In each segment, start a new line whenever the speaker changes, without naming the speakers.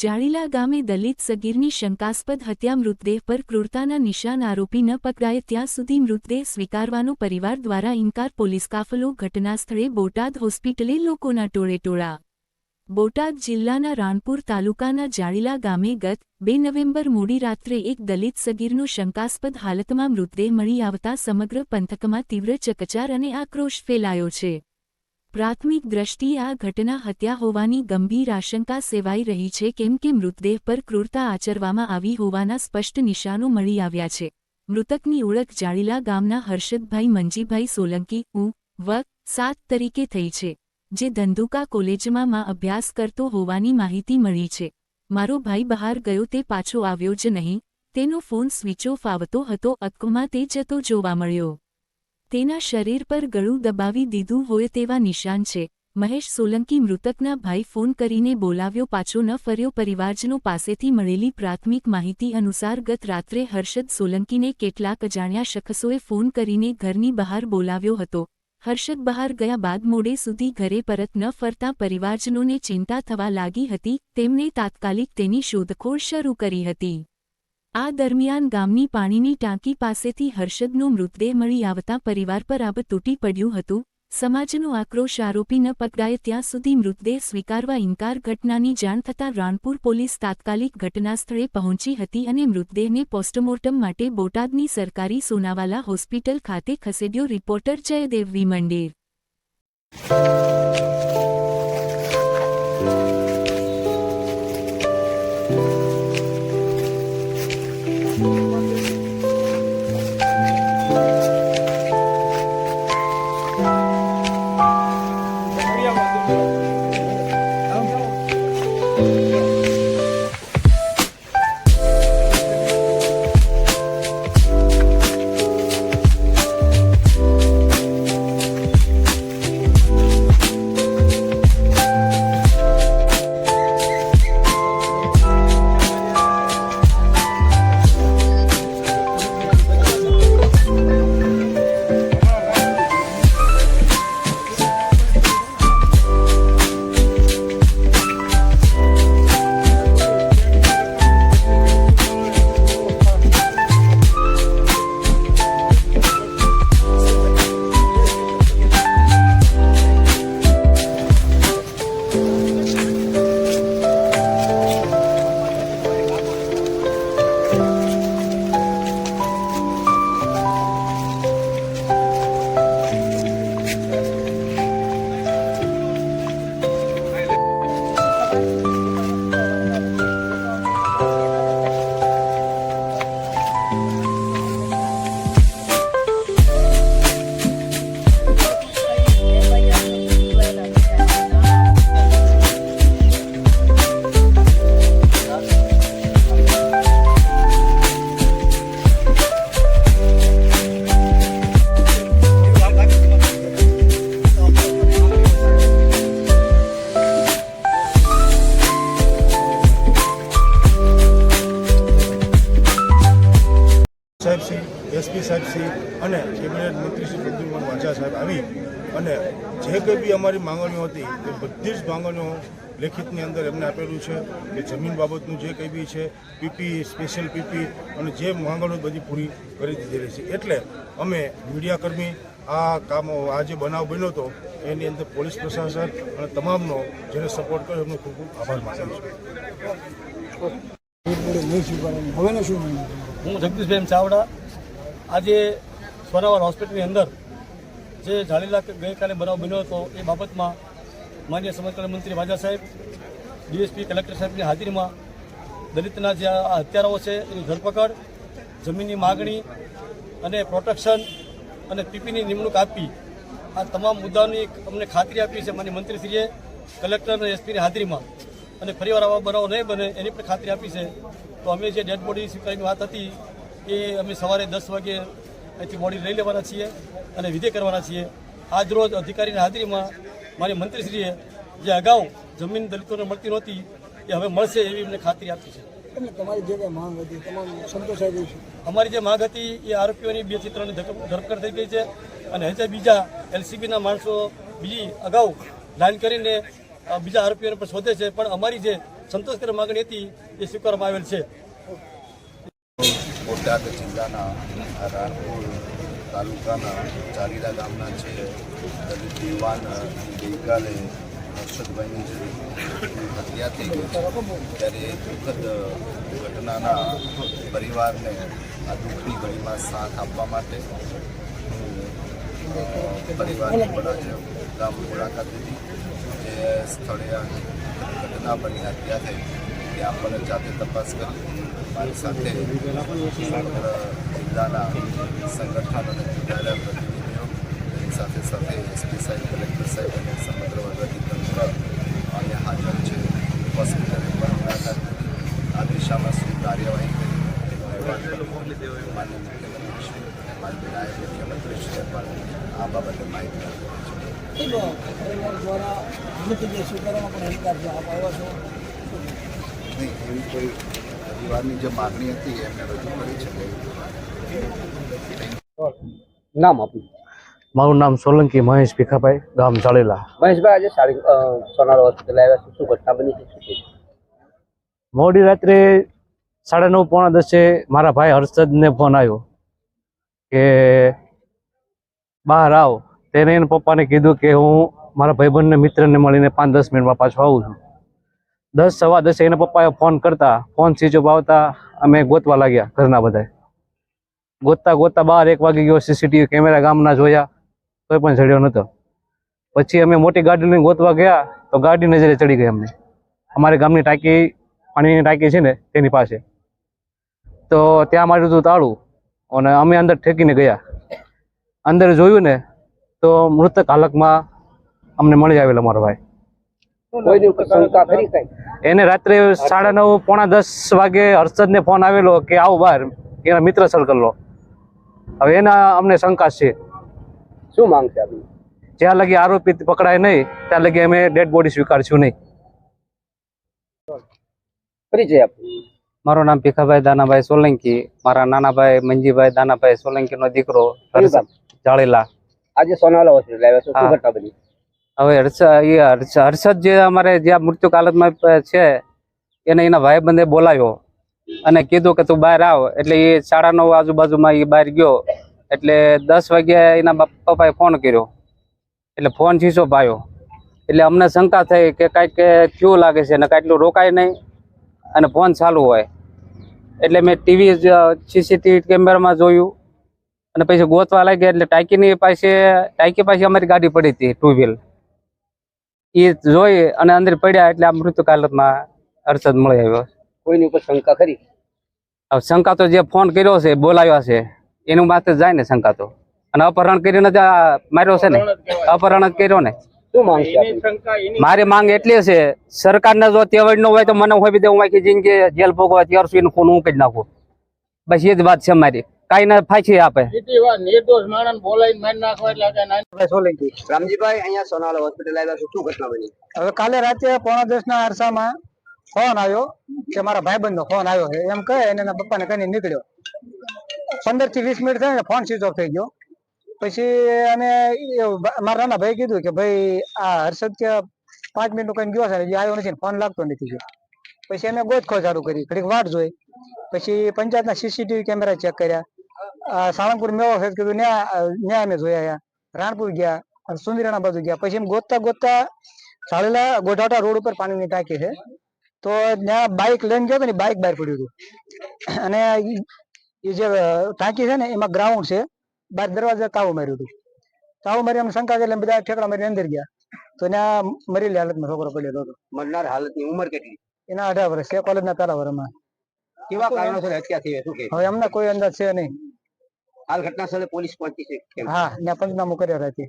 જાડીલા ગામે દલિત સગીરની શંકાસ્પદ હત્યા મૃતદેહ પર ક્રૂરતાના નિશાન આરોપી ન પકડાય ત્યાં સુધી મૃતદેહ સ્વીકારવાનો પરિવાર દ્વારા ઇન્કાર પોલીસ કાફલો ઘટનાસ્થળે બોટાદ હોસ્પિટલે લોકોના ટોળેટોળા બોટાદ જિલ્લાના રાણપુર તાલુકાના જાળીલા ગામે ગત બે નવેમ્બર મોડી રાત્રે એક દલિત સગીરનો શંકાસ્પદ હાલતમાં મૃતદેહ મળી આવતા સમગ્ર પંથકમાં તીવ્ર ચકચાર અને આક્રોશ ફેલાયો છે. પ્રાથમિક દ્રષ્ટિએ આ ઘટના હત્યા હોવાની ગંભીર આશંકા સેવાઈ રહી છે કેમ કે મૃતદેહ પર ક્રૂરતા આચરવામાં આવી હોવાના સ્પષ્ટ નિશાનો મળી આવ્યા છે. મૃતકની ઓળખ જાળીલા ગામના હર્ષદભાઈ મંજીભાઈ સોલંકી, ઉ, વ, સાત તરીકે થઈ છે, જે ધંધુકા કોલેજમાં માં અભ્યાસ કરતો હોવાની માહિતી મળી છે. મારો ભાઈ બહાર ગયો તે પાછો આવ્યો જ નહીં, તેનો ફોન સ્વિચ ઓફ આવતો હતો, અક્કમાં તે જતો જોવા મળ્યો. તેના શરીર પર ગળું દબાવી દીધું હોય તેવા નિશાન છે. મહેશ સોલંકી મૃતકના ભાઈ ફોન કરીને બોલાવ્યો, પાછો ન ફર્યો. પરિવારજનો પાસેથી મળેલી પ્રાથમિક માહિતી અનુસાર ગત રાત્રે હર્ષદ સોલંકીને કેટલાક અજાણ્યા શખસોએ ફોન કરીને ઘરની બહાર બોલાવ્યો હતો. હર્ષદ બહાર ગયા બાદ મોડે સુધી ઘરે પરત ન ફરતા પરિવારજનોને ચિંતા થવા લાગી હતી. તેમણે તાત્કાલિક તેની શોધખોળ શરૂ કરી હતી. આ દરમિયાન ગામની પાણીની ટાંકી પાસેથી હર્ષદનો મૃતદેહ મળી આવતા પરિવાર પર આબ તૂટી પડ્યું હતું. સમાજનો આક્રોશ આરોપી ન પકડાય ત્યાં સુધી મૃતદેહ સ્વીકારવા ઇનકાર ઘટનાની જાણ થતાં રાણપુર પોલીસ તાત્કાલિક ઘટનાસ્થળે પહોંચી હતી અને મૃતદેહને પોસ્ટમોર્ટમ માટે બોટાદની સરકારી સોનાવાલા હોસ્પિટલ ખાતે ખસેડ્યો રિપોર્ટર જયદેવ વિમંડેર.
સાહેબ પ્રદ્યુમન વાંઝા સાહેબ આવી અને જે કંઈ બી અમારી માંગણીઓ હતી એ બધી જ માંગણીઓ લેખિતની અંદર એમને આપેલું છે કે જમીન બાબતનું જે કંઈ બી છે પીપી સ્પેશિયલ પીપી અને જે માંગણીઓ બધી પૂરી કરી દીધેલી છે. એટલે અમે મીડિયાકર્મી આ કામ આ જે બનાવ બન્યો હતો એની અંદર પોલીસ પ્રશાસન અને તમામનો જેને સપોર્ટ કર્યો એમનો ખૂબ ખૂબ આભાર માનું છું.
હું જગદીશભાઈ ચાવડા. આજે સોનાવાલ હોસ્પિટલની અંદર જે જાળીલા ગઈકાલે બનાવ બન્યો હતો, એ બાબતમાં માન્ય સમાજકલ્યાણ મંત્રી વાજા સાહેબ, ડીએસપી કલેક્ટર સાહેબની હાજરીમાં દલિતના જે આ હત્યારાઓ છે, એની ધરપકડ, જમીનની માગણી અને પ્રોટેક્શન અને પીપીની નિમણૂક આપી આ તમામ મુદ્દાની અમને ખાતરી આપી છે માન્ય મંત્રીશ્રીએ, કલેક્ટર અને એસપીની હાજરીમાં. અને ફરીવાર આવા બનાવ નહીં બને એની પણ ખાતરી આપી છે. તો અમે જે ડેડ બોડી સ્વીકારીની વાત હતી, એ અમે સવારે દસ વાગે અહીંથી બોડી લઈ લેવાના છીએ અને વિધે કરવાના છીએ. આજરોજ અધિકારીની હાજરીમાં મારી મંત્રીશ્રીએ જે અગાઉ જમીન દલિતોને મળતી નહોતી એ હવે મળશે એવી અમને ખાતરી આપી છે.
તમારી જે માંગ હતી તમામ સંતોષાઈ ગઈ છે.
અમારી જે માંગ હતી એ આરોપીઓની બેથી ત્રણ ધરપકડ થઈ ગઈ છે અને હજે બીજા એલસીબીના માણસો બીજી અગાઉ લાઈન કરીને બીજા આરોપીઓને પણ શોધે છે. પણ અમારી જે સંતોષકારક માગણી હતી એ સ્વીકારવામાં આવેલ છે.
બોટાદ જિલ્લાના રાણપુર તાલુકાના ચારીડા ગામના છે. દલિત યુવાન ગઈકાલે હર્ષદભાઈની જે હત્યા થઈ ગઈ ત્યારે એ દુઃખદ ઘટનાના પરિવારને આ દુઃખની ઘડીમાં સાથ આપવા માટે પરિવારની પણ ગામ મુલાકાત લીધી જે સ્થળે ઘટના બની, હત્યા થઈ. ત્યાં પણ જાતે તપાસ કરી. સાથે સમગ્ર જિલ્લાના સંગઠન અને ચૂંટાયેલા પ્રતિનિધિઓ એની સાથે સાથે એસપી સાહેબ કલેક્ટર સાહેબ અને સમગ્ર વહીવટી તંત્ર અહીંયા હાજર છે હોસ્પિટલે પણ મુલાકાત લીધી આ દિશામાં શું કાર્યવાહી કરી એનો અહેવાલ પણ મોકલી માન્ય મુખ્યમંત્રી શ્રી અને માન્ય નાયબ મુખ્યમંત્રી શ્રી પણ આ બાબતે માહિતી આપી છે
પરિવાર દ્વારા મૃતદેહ સ્વીકારવામાં પણ ઇનકાર છે આપ આવ્યા છો
નહીં એવી કોઈ પરિવારની જે માગણી હતી એમને રજૂ કરી છે.
નામ આપનું?
મારું નામ સોલંકી મહેશ ભીખાભાઈ ગામ ચાળેલા
મહેશભાઈ આજે સાડી સોનાર હોસ્પિટલ આવ્યા છે. શું ઘટના બની છે?
મોડી રાત્રે સાડા નવ પોણા દસે મારા ભાઈ હર્ષદને ફોન આવ્યો કે બહાર આવ. તેને એના પપ્પાને કીધું કે હું મારા ભાઈબંધને મિત્રને મળીને પાંચ દસ મિનિટમાં પાછો આવું છું. દસ સવા દસે એના પપ્પાએ ફોન કરતા, ફોન સ્વિચ ઓફ આવતા, અમે ગોતવા લાગ્યા ઘરના બધા ગોતતા ગોતતા બાર એક વાગી ગયો સીસીટીવી કેમેરા ગામના જોયા કોઈ પણ ચડ્યો નહોતો. પછી અમે મોટી ગાડીને ગોતવા ગયા, તો ગાડી નજરે ચડી ગઈ અમને. અમારી ગામની ટાંકી, પાણીની ટાંકી છે ને, તેની પાસે. તો ત્યાં માર્યું હતું તાળું, અને અમે અંદર ઠેકીને ગયા. અંદર જોયું ને, તો મૃતક હાલતમાં અમને મળી આવેલો મારો ભાઈ.
કોઈની ઉપર શંકા ખરી કઈ.
એને રાત્રે સાડા નવ પોણા દસ વાગે હર્ષદને ફોન આવેલો કે આવો બહાર એના મિત્ર સર્કલનો હવે એના અમને શંકા છે.
શું માંગ છે આપની?
જ્યાં લગી આરોપી પકડાય નહીં ત્યાં લગી અમે ડેડ બોડી સ્વીકારશું નહીં.
પરિચય આપો.
મારું નામ ભીખાભાઈ દાનાભાઈ સોલંકી મારા નાનાભાઈ મંજીભાઈ દાનાભાઈ સોલંકી
નો દીકરો
જાળેલા
આજે સોનાવાલા હોસ્પિટલ આવ્યા છે શું ઘટના બની?
હવે હર્ષ, એ હર્ષ, હર્ષદ જે અમારે જ્યાં મૃત્યુ કાલતમાં છે, એને એના ભાઈબંધે બોલાવ્યો અને કીધું કે તું બહાર આવ. એટલે એ સાડા નવ આજુબાજુમાં એ બહાર ગયો. એટલે દસ વાગ્યા એના પપ્પાએ ફોન કર્યો. એટલે ફોન શીશો પાયો. એટલે અમને શંકા થઈ કે કાંઈક થયું લાગે છે ને કાંઈક રોકાય નહીં અને ફોન ચાલુ હોય. એટલે મેં ટીવી સીસીટીવી કેમેરામાં જોયું અને પછી ગોતવા લાગ્યા. એટલે ટાંકીની પાસે, ટાંકી પાસે અમારી ગાડી પડી હતી ટુ વ્હીલ. એ જોઈ અને અંદર પડ્યા એટલે આ મૃત્યુ હાલતમાં અરસદ મળી આવ્યો.
કોઈની ઉપર શંકા ખરી?
હવે શંકા તો જે ફોન કર્યો છે બોલાવ્યા છે. એનું માથે જ જાય ને શંકા તો. અને અપહરણ કરીને જ માર્યો છે ને. અપહરણ જ કર્યો ને.
શું માંગ છે આપની
મારી માંગ એટલી છે સરકારને જો તેવડ ન હોય તો મને હોય દે હું આખી જિંદગી જેલ ભોગવા ત્યાર સુધી ખૂન હું કરી નાખું. બસ એ જ વાત છે મારી. કાંઈ ના ફાંસી આપે.
રામજીભાઈ અહીંયા સોનાવાલા હોસ્પિટલ આવ્યા છે. શું ઘટના બની?
હવે કાલે રાતે પોણા દસ ના અરસામાં ફોન આવ્યો કે મારા ભાઈબંધ નો ફોન આવ્યો છે. એમ કહે અને એના પપ્પાને કઈ નીકળ્યો. પંદરથી વીસ મિનિટ થાય ને ફોન સ્વિચ ઓફ થઈ ગયો. પછી અને મારા નાના ભાઈ કીધું કે ભાઈ આ હર્ષદ કે પાંચ મિનિટનું કઈ ગયો છે હજી આવ્યો નથી ને ફોન લાગતો નથી ગયો. પછી એને ગોતખો ચાલુ કરી. ઘડીક વાટ જોઈ. પછી પંચાયતના સીસીટીવી કેમેરા ચેક કર્યા. સાળંગપુર મેળો છે કીધું ન્યા ન્યા અમે જોયા અહીંયા. રાણપુર ગયા અને સુંદરીયાણા બાજુ ગયા પછી એમ ગોતતા ગોતતા ચાલેલા ગોઢાટા રોડ ઉપર પાણીની ટાંકી છે તો ત્યાં બાઇક લઈને ગયો તો ને બાઇક બહાર પડ્યું હતું અને ઈ ઈ જે ટાંકી છે ને એમાં ગ્રાઉન્ડ છે બહાર દરવાજા તાવું માર્યું હતું તાવું મારી અમને શંકા કરી એટલે બધા ઠેકડા મારી અંદર ગયા તો ત્યાં મરેલી હાલતમાં છોકરો પડેલો હતો।
મરનાર હાલતની ઉંમર કેટલી?
એના અઢાર વર્ષ છે કોલેજના પહેલા વર્ષમાં.
કેવા કારણોસર હત્યા થઈ શું કે
હવે અમને કોઈ અંદાજ છે નહીં.
હાલ ઘટના સ્થળે પોલીસ પહોંચી છે.
હા પંચનામું કર્યા હતી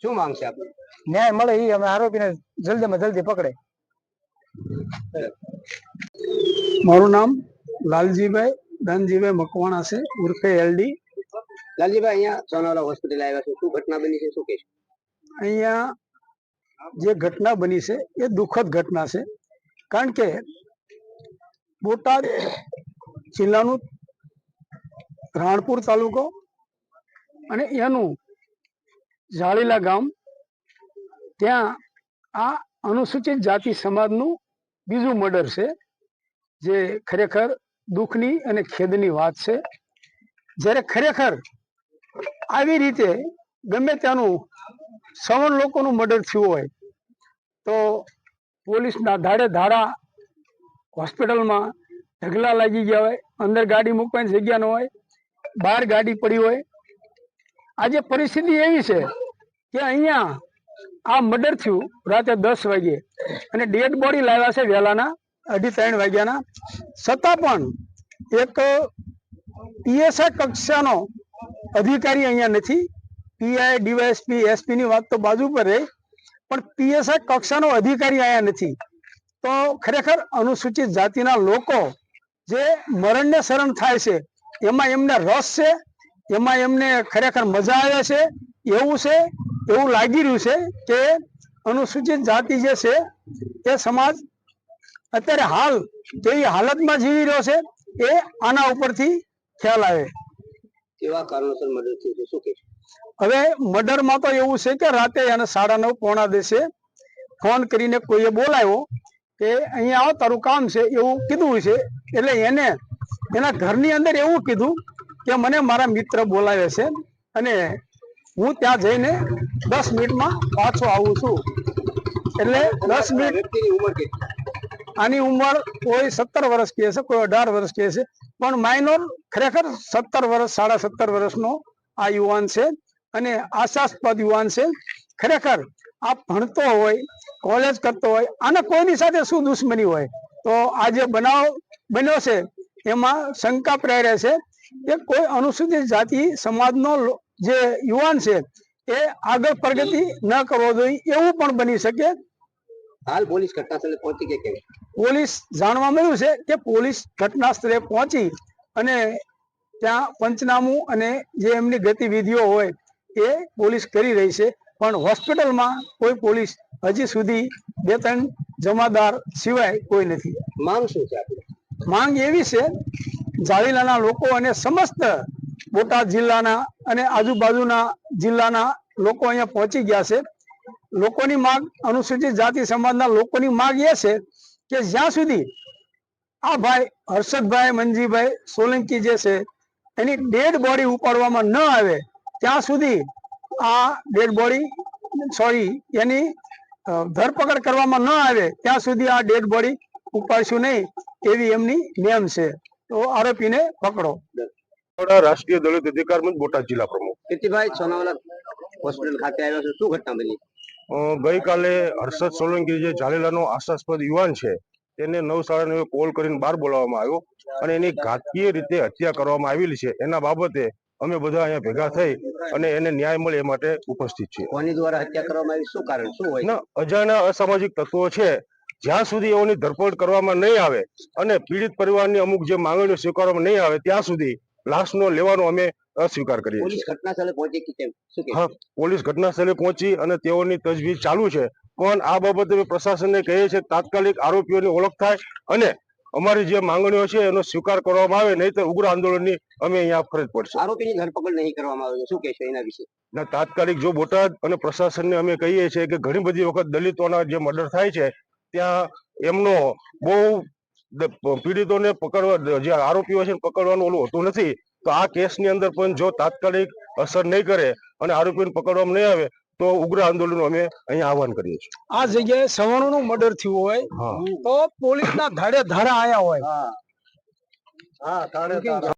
શું માંગ છે આપની?
ન્યાય મળે એ અમે આરોપીને જલ્દીમાં જલ્દી પકડે.
મારું નામ લાલજીભાઈ ધનજીભાઈ મકવાણા છે ઉર્ફે એલડી
લાલજીભાઈ અહીંયા સોનાવાલા હોસ્પિટલ આવ્યા છે. શું ઘટના બની છે? શું કે
અહીંયા જે ઘટના બની છે એ દુઃખદ ઘટના છે. કારણ કે બોટાદ જિલ્લાનું રાણપુર તાલુકો અને એનું જાળીલા ગામ. ત્યાં આ અનુસૂચિત જાતિ સમાજનું બીજું મર્ડર છે, જે ખરેખર દુઃખની અને ખેદની વાત છે. જ્યારે ખરેખર આવી રીતે ગમે ત્યાંનું સવન લોકોનું મર્ડર થયું હોય, તો પોલીસના ધાડે ધાડા હોસ્પિટલમાં ઢગલા લાગી ગયા હોય, અંદર ગાડી મૂકવાની જગ્યા ન હોય બહાર ગાડી પડી હોય. આજે પરિસ્થિતિ એવી છે કે અહીંયા આ મર્ડર થયું રાતે દસ વાગે અને ડેડ બોડી લાવ્યા છે વહેલાના, અઢી ત્રણ વાગ્યાના. છતાં પણ એક પીએસઆઈ કક્ષાનો અધિકારી અહીંયા નથી. પીઆઈ, ડીવાયએસપી એસપી ની વાત તો બાજુ પર રહી. પણ પીએસઆઈ કક્ષાનો અધિકારી અહીંયા નથી. તો ખરેખર અનુસૂચિત જાતિના લોકો જે મરણને શરણ થાય છે એમાં એમને રસ છે એમાં એમને ખરેખર મજા આવે છે એવું છે એવું લાગી રહ્યું છે કે અનુસૂચિત જાતિ જે છે એ સમાજ અત્યારે હાલ કેવી હાલતમાં જીવી રહ્યો છે એ આના ઉપરથી ખ્યાલ આવે.
કેવા કારણોસર મર્ડર થયું છે? શું કહેશો
હવે મર્ડરમાં તો એવું છે કે રાતે એને સાડા નવ પોણા દેશે ફોન કરીને કોઈએ બોલાવ્યો કે અહીંયા આવો તારું કામ છે એવું કીધું છે એટલે એને એના ઘરની અંદર એવું કીધું કે મને મારા મિત્ર બોલાવે છે અને હું ત્યાં જઈને દસ મિનિટમાં પાછો આવું છું. એટલે દસ મિનિટ
ઉંમર
આની ઉંમર કોઈ સત્તર વર્ષ કહે છે કોઈ અઢાર વર્ષ કહે છે પણ માઇનોર ખરેખર સત્તર વર્ષ સાડા સત્તર વર્ષનો આ યુવાન છે અને આશાસ્પદ યુવાન છે. ખરેખર આ ભણતો હોય કોલેજ કરતો હોય આને કોઈની સાથે શું દુશ્મની હોય? તો આ જે બનાવ બન્યો છે એમાં શંકા પ્રેરે છે કે કોઈ અનુસૂચિત જાતિ સમાજનો જે યુવાન છે એ આગળ પ્રગતિ ન કરવો જોઈએ એવું પણ બની શકે.
હાલ પોલીસ ઘટના સ્થળે પહોંચી કે
પોલીસ જાણવા મળ્યું છે કે પોલીસ ઘટના સ્થળે પહોંચી અને ત્યાં પંચનામું અને જે એમની ગતિવિધિઓ હોય એ પોલીસ કરી રહી છે. પણ હોસ્પિટલમાં કોઈ પોલીસ હજી સુધી બે ત્રણ જમાદાર સિવાય કોઈ નથી.
માંગ શું છે આપણી
માંગ એવી છે, જાળીલાના લોકો અને સમસ્ત બોટાદ જિલ્લાના અને આજુબાજુના જિલ્લાના લોકો અહીંયા પહોંચી ગયા છે. લોકોની માંગ અનુસૂચિત જાતિ સમાજના લોકોની માંગ એ છે કે જ્યાં સુધી આ ભાઈ હર્ષદભાઈ મંજીભાઈ સોલંકી જે છે, એની ડેડ બોડી ઉપાડવામાં ન આવે, ત્યાં સુધી આ ડેડ બોડી, સોરી, એની ધરપકડ કરવામાં ન આવે, ત્યાં સુધી આ ડેડ બોડી ઉપાડશું નહીં એવી એમની નેમ છે. તો આરોપીને પકડો.
રાષ્ટ્રીય દલિત અધિકાર મંચ બોટાદ જિલ્લા પ્રમુખ.
કીર્તિભાઈ સોનાવાલા હોસ્પિટલ ખાતે આવ્યા છે. શું ઘટના બની?
ગઈકાલે હર્ષદ સોલંકી જે ઝાલેલાનો આશાસ્પદ યુવાન છે તેને નવ સાડા નવે કોલ કરીને બહાર બોલાવવામાં આવ્યો અને એની ઘાતકીય રીતે હત્યા કરવામાં આવેલી છે. એના બાબતે અમે બધા અહીંયા ભેગા થઈ અને એને ન્યાય મળે એ માટે ઉપસ્થિત છીએ.
કોની દ્વારા હત્યા કરવામાં આવી? શું કારણ? શું હોય?
ના અજાણ્યા અસામાજિક તત્વો છે. જ્યાં સુધી એઓની ધરપકડ કરવામાં નહીં આવે અને પીડિત પરિવારની અમુક જે માંગણીઓ સ્વીકારવામાં નહીં આવે ત્યાં સુધી લાશનો લેવાનો અમે અસ્વીકાર કરીએ
પોલીસ
છીએ
પહોંચી કે કેમ?
હા પોલીસ ઘટનાસ્થળે પહોંચી અને તેઓની તજવીજ ચાલુ છે. પણ આ બાબતે પ્રશાસનને કહીએ છીએ તાત્કાલિક આરોપીઓની ઓળખ થાય અને અમારી જે માંગણીઓ છે એનો સ્વીકાર કરવામાં આવે નહીં તો ઉગ્ર આંદોલનની અમે અહીંયા ફરજ પડશે.
આરોપીની ધરપકડ નહીં કરવામાં આવે શું કહેશો એના વિશે?
ના તાત્કાલિક જો બોટાદ અને પ્રશાસનને અમે કહીએ છીએ કે ઘણી બધી વખત દલિતોના જે મર્ડર થાય છે ત્યાં એમનો બહુ પીડિતોને પકડવા જે આરોપીઓ છે પકડવાનું ઓલું હોતું નથી તો આ કેસની અંદર પણ જો તાત્કાલિક અસર નહીં કરે અને આરોપીને પકડવામાં નહીં આવે તો ઉગ્ર આંદોલન અમે અહીંયા આહવાન કરીએ છીએ.
આ જગ્યાએ સવર્ણનું મર્ડર થયું હોય તો પોલીસ ના ધાડે ધારા આયા હોય.
હા.